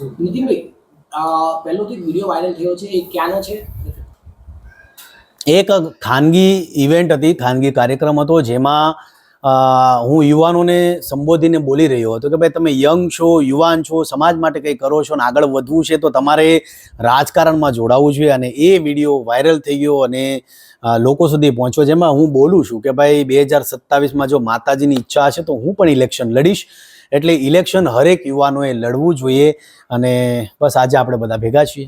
નીતિનભાઈ આ પહેલો જે વીડિયો વાયરલ થયો છે, એ ક્યાંનો છે? એક ખાનગી ઇવેન્ટ હતી, ખાનગી કાર્યક્રમ હતો, જેમાં હું યુવાનોને સંબોધીને બોલી રહ્યો હતો કે ભાઈ, તમે યંગ છો, યુવાન છો, સમાજ માટે કંઈ કરો છો અને આગળ વધવું છે, તો તમારે રાજકારણમાં જોડાવવું જોઈએ. અને એ વીડિયો વાયરલ થઈ ગયો અને લોકો સુધી પહોંચ્યો, જેમાં હું બોલું છું કે ભાઈ, બે હજાર સત્તાવીસમાં જો માતાજીની ઈચ્છા હશે, તો હું પણ ઇલેક્શન લડીશ. એટલે ઇલેક્શન હરેક યુવાનોએ લડવું જોઈએ અને બસ આજે આપણે બધા ભેગા છીએ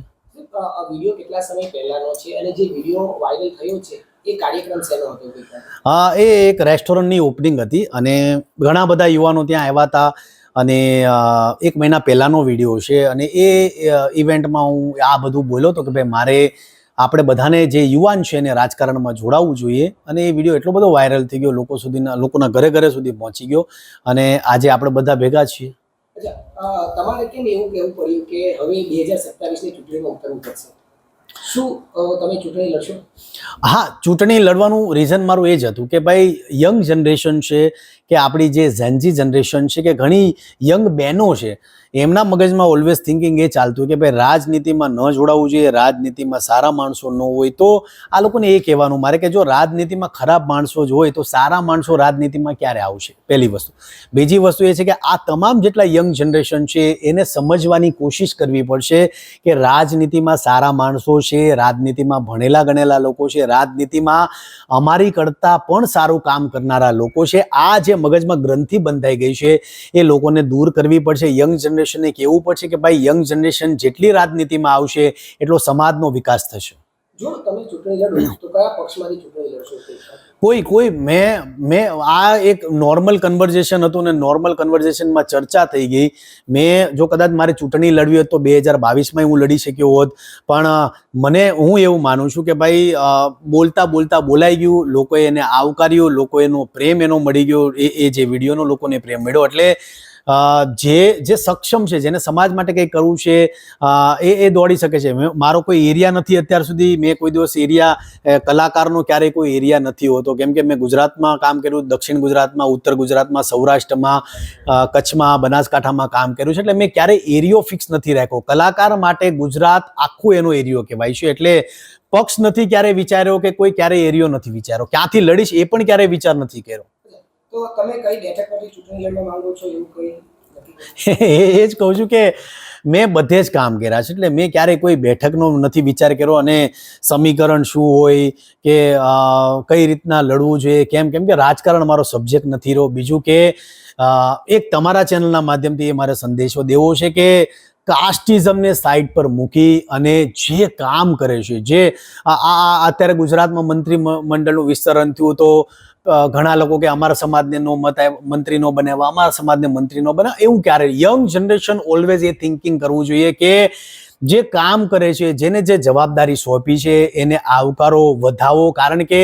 આ આ વીડિયો કેટલા સમય પહેલાનો છે અને જે વીડિયો વાયરલ થયો છે એ કાર્યક્રમ શેનો હતો કંઈક? હા એ એક રેસ્ટોરન્ટની ઓપનિંગ હતી અને ઘણા બધા યુવાનો ત્યાં આવ્યા હતા અને એક મહિના પહેલાંનો વીડિયો છે અને એ ઇવેન્ટમાં હું આ બધું બોલ્યો હતો કે ભાઈ મારે આપણે બધાને જે યુવાન છે એને રાજકારણમાં જોડાવવું જોઈએ. અને એ વીડિયો એટલો બધો વાયરલ થઈ ગયો, લોકો સુધીના, લોકોના ઘરે ઘરે સુધી પહોંચી ગયો. અને આજે આપણે બધા ભેગા છીએ. તમારે કેમ એવું કહેવું પડ્યું કે હવે બે હજાર સત્તાવીસની ચૂંટણીમાં ઉતરવું પડશે? શું તમે ચૂંટણી લડશો? હા, ચૂંટણી લડવાનું રીઝન મારું એ જ હતું કે ભાઈ યંગ જનરેશન છે કે આપણી જે ઝેન્જી જનરેશન છે કે ઘણી યંગ બહેનો છે, એમના મગજમાં ઓલવેઝ થિંકિંગ એ ચાલતું કે ભાઈ, રાજનીતિમાં ન જોડાવવું જોઈએ, રાજનીતિમાં સારા માણસો ન હોય તો આ લોકોને એ કહેવાનું. મારે કે જો રાજનીતિમાં ખરાબ માણસો જ હોય તો સારા માણસો રાજનીતિમાં ક્યારે આવશે? પહેલી વસ્તુ. બીજી વસ્તુ એ છે કે આ તમામ જેટલા યંગ જનરેશન છે, એને સમજવાની કોશિશ કરવી પડશે કે રાજનીતિમાં સારા માણસો છે રાજનીતિમાં ભણેલા ગણેલા લોકો છે, રાજનીતિમાં અમારી કરતાં પણ સારું કામ કરનારા લોકો છે. આ જે મગજમાં ગ્રંથિ બંધાઈ ગઈ છે, એ લોકોને દૂર કરવી પડશે. યંગ જનરેશનને કહેવું પડશે કે ભાઈ, યંગ જનરેશન જેટલી રાજનીતિમાં આવશે, એટલો સમાજનો વિકાસ થશે. જો તમે ચૂંટણી લડો તો કયા પક્ષમાંથી ચૂંટણી લડશો? કોઈ કોઈ, મેં મેં આ એક નોર્મલ કન્વર્ઝેશન હતું ને નોર્મલ કન્વર્ઝેશનમાં ચર્ચા થઈ ગઈ. મેં, જો કદાચ મારે ચૂંટણી લડવી હોત તો બે હજાર બાવીસમાં હું લડી શક્યો હોત. પણ મને હું એવું માનું છું કે ભાઈ બોલતા બોલતા બોલાઈ ગયું, લોકોએ એને આવકાર્યું લોકો એનો પ્રેમ એનો મળી ગયો, એ એ જે વિડીયોનો લોકોને પ્રેમ મળ્યો. એટલે જે જે સક્ષમ છે, જેને સમાજ માટે કંઈ કરવું છે એ એ દોડી શકે છે. મારો કોઈ એરિયા નથી અત્યાર સુધી. મેં કોઈ દિવસ એરિયા કલાકારનો ક્યારેય કોઈ એરિયા નથી હોતો. કેમ કે મેં ગુજરાતમાં કામ કર્યું, દક્ષિણ ગુજરાતમાં, ઉત્તર ગુજરાતમાં, સૌરાષ્ટ્રમાં કચ્છમાં, બનાસકાંઠામાં કામ કર્યું છે. એટલે મેં ક્યારેય એરિયો ફિક્સ નથી રાખ્યો. કલાકાર માટે ગુજરાત આખું એનો એરિયો કહેવાય છે. એટલે પક્ષ નથી ક્યારેય વિચાર્યો કે કોઈ ક્યારેય એરિયો નથી વિચાર્યો. ક્યાંથી લડીશ એ પણ ક્યારેય વિચાર નથી કર્યો. તો તમે કઈ બેઠક પરથી ચૂંટણી લડવા માંગો છો એવું કઈ એ જ કહું છું કે મેં બધે જ કામ કર્યા છે. એટલે મેં ક્યારેય કોઈ બેઠકનો નથી વિચાર કર્યો અને સમીકરણ શું હોય કે કઈ રીતના લડવું જોઈએ, કેમ કેમ કે રાજકારણ મારો સબ્જેક્ટ નથી રહ્યો. બીજું કે એક તમારા ચેનલના માધ્યમથી એ મારે સંદેશો દેવો છે કે કાસ્ટિઝમને સાઈડ પર મૂકી અને જે કામ કરે છે, જે આ અત્યારે ગુજરાતમાં મંત્રી મંડળનું વિસ્તરણ થયું તો ઘણા લોકો કે અમારા સમાજને નો મત મંત્રી નો બનાવવા અમારા સમાજને મંત્રી નો બનાવ એવું ક્યારે? યંગ જનરેશન ઓલવેઝ એ થિંકિંગ કરવું જોઈએ કે જે કામ કરે છે, જેને જે જવાબદારી સોંપી છે, એને આવકારો વધાવો. કારણ કે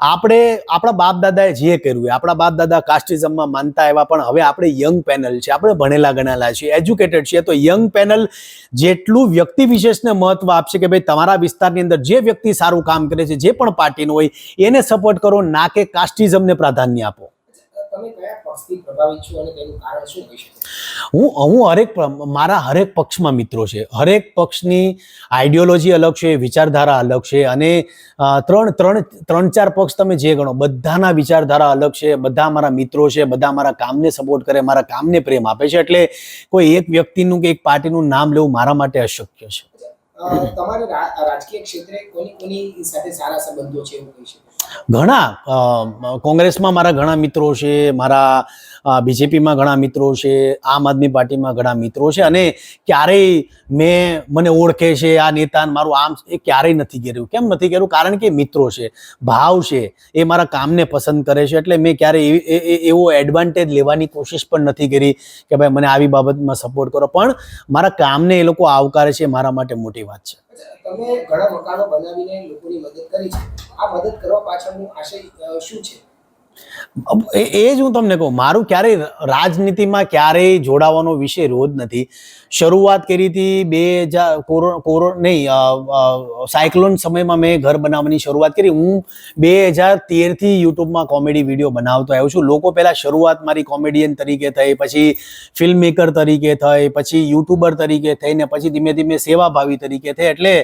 આપણે, આપણા બાપ દાદાએ જે કર્યું આપણા બાપ દાદા કાસ્ટિઝમમાં માનતા એવા પણ હવે આપણે યંગ પેનલ છે, આપણે ભણેલા ગણેલા છીએ એજ્યુકેટેડ છીએ. તો યંગ પેનલ જેટલું વ્યક્તિ વિશેષને મહત્વ આપશે કે ભાઈ તમારા વિસ્તારની અંદર જે વ્યક્તિ સારું કામ કરે છે, જે પણ પાર્ટીનું હોય, એને સપોર્ટ કરો, ના કે કાસ્ટિઝમને પ્રાધાન્ય આપો. તમે કયા પક્ષથી પ્રભાવિત છો અને તેનું કારણ શું હોઈ શકે? હું હું હરેક મારા હરેક પક્ષમાં મિત્રો છે. હરેક પક્ષની આઈડિયોલોજી અલગ છે વિચારધારા અલગ છે અને ત્રણ ત્રણ ત્રણ ચાર પક્ષ તમે જે ગણો બધાના વિચારધારા અલગ છે બધા મારા મિત્રો છે બધા મારા કામને સપોર્ટ કરે મારા કામને પ્રેમ આપે છે એટલે કોઈ એક વ્યક્તિનું કે એક પાર્ટીનું નામ લેવું મારા માટે અશક્ય છે. તમારે રાજકીય ક્ષેત્રે કોની કોની સાથે સારા સંબંધો છે એવું કહી શકે? ઘણા કોંગ્રેસમાં મારા ઘણા મિત્રો છે, મારા બીજેપીમાં ઘણા મિત્રો છે, આમ આદમી પાર્ટીમાં ઘણા મિત્રો છે અને ક્યારેય મેં મને ઓળખે છે આ નેતા મારું આમ એ ક્યારેય નથી કર્યું. કેમ નથી કર્યું? કારણ કે મિત્રો છે, ભાવ છે, એ મારા કામને પસંદ કરે છે એટલે મેં ક્યારેય એવો એડવાન્ટેજ લેવાની કોશિશ પણ નથી કરી કે ભાઈ મને આવી બાબતમાં સપોર્ટ કરો. પણ મારા કામને એ લોકો આવકારે છે, મારા માટે મોટી વાત છે. તમે ઘણા મકાનો બનાવીને લોકોની મદદ કરી છે. આ મદદ કરવા પાછળનું આશય શું છે? એ જ હું તમને કહું. મારું ક્યારેય રાજનીતિમાં ક્યારેય જોડાવાનો વિષય રોજ નથી. શરૂઆત કરી હતી બે હજાર કોરો નહીં સાયક્લોન સમયમાં મેં ઘર બનાવવાની શરૂઆત કરી. હું બે હજાર તેરથી યુટ્યુબમાં કોમેડી વીડિયો બનાવતો આવ્યો છું. લોકો પહેલાં શરૂઆત મારી કોમેડિયન તરીકે થઈ, પછી ફિલ્મ મેકર તરીકે થઈ, પછી યુટ્યુબર તરીકે થઈને પછી ધીમે ધીમે સેવાભાવી તરીકે થઈ. એટલે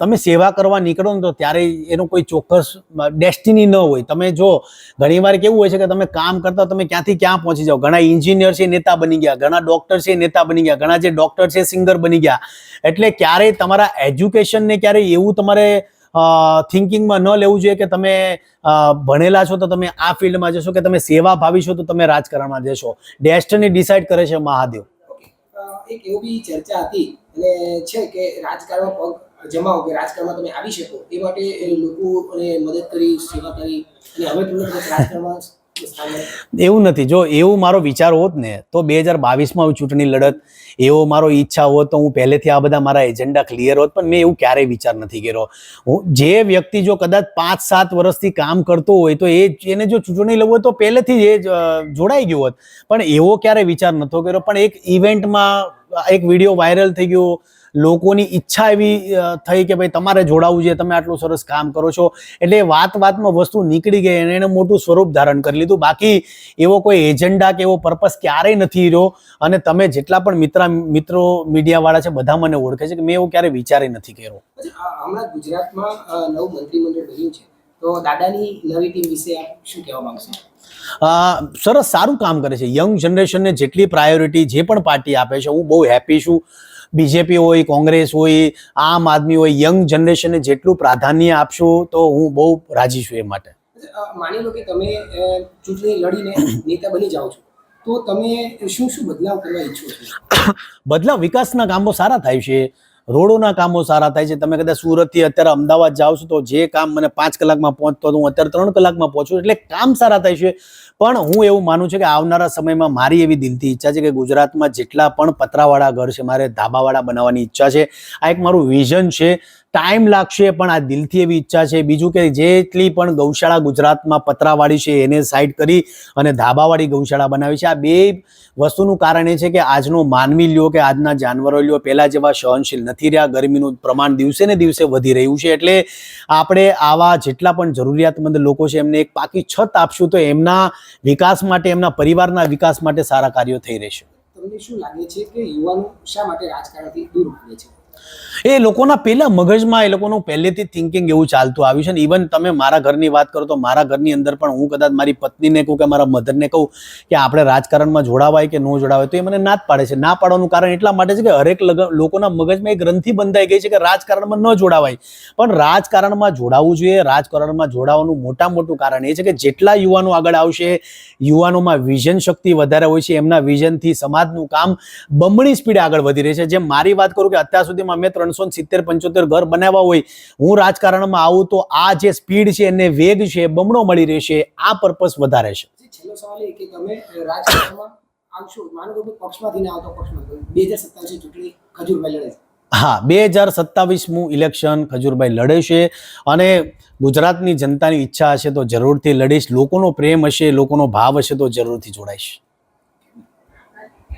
તમે સેવા કરવા નીકળો ને તો ત્યારે એનો કોઈ ચોક્કસ ડેસ્ટિની ન હોય. તમે જો, ઘણીવાર કેવું હોય છે કે તમે કામ કરતા, તમે ક્યાંથી ક્યાં પહોંચી જાઓ? ઘણા ઇન્જિનિયર છે નેતા બની ગયા, ઘણા ડોક્ટર છે નેતા બની ગયા ઘણા જે ડોક્ટર છે સિંગર બની ગયા એટલે ક્યારેય તમારા એજ્યુકેશનને ક્યારેય એવું તમારે થિંકિંગમાં ન લેવું જોઈએ કે તમે ભણેલા છો તો તમે આ ફિલ્ડમાં જશો કે તમે સેવા ભાવી છો તો તમે રાજકારણમાં જશો ડેસ્ટની ડિસાઈડ કરે છે મહાદેવ એક એવી ચર્ચા હતી, અને છે કે રાજકારણમાં પગ જમાવો કે રાજકારણમાં તમે આવી શકો, એ માટે લોકો મદદ કરી, સેવા કરી, અને હવે તમને રાજકારણમાં. એવું નથી. જો એવું મારો વિચાર હોત ને, તો બે હજાર બાવીસમાં ચૂંટણી લડત, એવો મારો ઈચ્છા હોત, તો હું પહેલેથી આ બધા મારા એજન્ડા ક્લિયર હોત, પણ મેં એવું ક્યારેય વિચાર નથી કર્યો. હું, જે વ્યક્તિ જો કદાચ પાંચ સાત વર્ષથી કામ કરતો હોય, તો એ એને જો ચૂંટણી લેવું હોય, તો પહેલેથી જ એ જોડાઈ ગયું હોત. પણ એવો ક્યારેય વિચાર નહોતો કર્યો. પણ એક ઇવેન્ટમાં એક વીડિયો વાયરલ થઈ ગયો લોકોની ઈચ્છા એવી થઈ કે ભાઈ તમારે જોડાવવું છે તમે આટલું સરસ કામ કરો છો. એટલે વાત વાતમાં વસ્તુ નીકળી ગઈ અને એને મોટું સ્વરૂપ ધારણ કરી લીધું. બાકી એવો કોઈ એજન્ડા કે એવો પર્પસ ક્યારેય નથી રહ્યો. અને તમે જેટલા પણ મિત્ર મિત્રો મીડિયાવાળા છે બધા મને ઓળખે છે કે મેં એવું ક્યારેય વિચારે નથી કર્યો. હમણાં ગુજરાતમાં નવું મંત્રીમંડળ બન્યું છે. તો દાદાની નવી ટીમ વિશે આપ શું કહેવા માંગશો? સરસ સારું કામ કરે છે. યંગ જનરેશનને જેટલી પ્રાયોરિટી જે પણ પાર્ટી આપે છે હું બહુ હેપી છું. બીજેપી હોય કોંગ્રેસ હોય આમ આદમી હોય યંગ જનરેશનને જેટલું પ્રાધાન્ય આપશો તો હું બહુ રાજી છું એ માટે. માની લો કે તમે ચૂંટણી લડીને નેતા બની જાઓ છો તો તમે શું શું બદલાવ કરવા ઈચ્છો છો? બદલાવ વિકાસના કામો સારા થાય છે રોડોના કામો સારા થાય છે. તમે કદાચ સુરતથી અત્યારે અમદાવાદ જાઓ છો તો જે કામ મને પાંચ કલાકમાં પહોંચતો હું અત્યારે ત્રણ કલાકમાં પહોંચું એટલે કામ સારા થાય છે. પણ હું એવું માનું છું કે આવનારા સમયમાં મારી એવી દિલથી ઈચ્છા છે કે ગુજરાતમાં જેટલા પણ પતરાવાળા ઘર છે, મારે ધાબાવાળા બનાવવાની ઈચ્છા છે. આ એક મારું વિઝન છે. ટાઈમ લાગશે, પણ આ દિલથી એવી ઈચ્છા છે. બીજું કે જેટલી પણ ગૌશાળા ગુજરાતમાં પતરાવાળી છે, એને સાઈડ કરી અને ધાબાવાળી ગૌશાળા બનાવી છે. આ બે વસ્તુનું કારણ એ છે કે આજનો માનવી લ્યો કે આજના જાનવરો લ્યો, પહેલાં જેવા સહનશીલ નથી રહ્યા. ગરમીનું પ્રમાણ દિવસે ને દિવસે વધી રહ્યું છે. એટલે આપણે આવા જેટલા પણ જરૂરિયાતમંદ લોકો છે, એમને એક પાકી છત આપશું તો એમના વિકાસ માટે, એમના પરિવારના વિકાસ માટે સારા કાર્યો થઈ રહેશે. તમને શું લાગે છે કે યુવાનો શા માટે રાજકારણથી દૂર ભાગે છે? એ લોકોના પહેલા મગજમાં એ લોકોનું પહેલેથી થિંકિંગ એવું ચાલતું આવ્યું છે ને. ઇવન તમે મારા ઘરની વાત કરો તો મારા ઘરની અંદર પણ હું કદાચ મારી પત્નીને કહું કે મારા મધરને કહું કે આપણે રાજકારણમાં જોડાવાય કે ન જોડાવાય તો એ મને ના જ પાડે છે. ના પાડવાનું કારણ એટલા માટે છે કે હરેક લોકોના મગજમાં એક ગ્રંથિ બંધાઈ ગઈ છે કે રાજકારણમાં ન જોડાવાય. પણ રાજકારણમાં જોડાવવું જોઈએ, રાજકારણમાં જોડાવાનું મોટા મોટું કારણ એ છે કે જેટલા યુવાનો આગળ આવશે, યુવાનોમાં વિઝન શક્તિ વધારે હોય છે, એમના વિઝનથી સમાજનું કામ બમણી સ્પીડે આગળ વધી રહી છે. જેમ મારી વાત કરું કે અત્યાર સુધીમાં મેં ત્રણસો સિત્તેર પંચોતેર ઘર બનાવવા હોય હું રાજકારણમાં આવું તો આ જે સ્પીડ છે એને વેગ છે બમણો મળી રહેશે આ પર્પસ વધારે છે. છેલ્લો સવાલ એ કે તમે રાજકારણમાં આવશો માનો કે પક્ષમાંથી ના આવતો પક્ષમાં બે હજાર સત્તાવીસ ચૂંટણી લડે હા બે હજાર સત્તાવીસમું ઇલેક્શન ખજૂરભાઈ લડે છે અને ગુજરાતની જનતાની ઈચ્છા હશે તો જરૂરથી લડીશ લોકોનો પ્રેમ હશે લોકોનો ભાવ હશે તો જરૂરથી જોડાઈશ.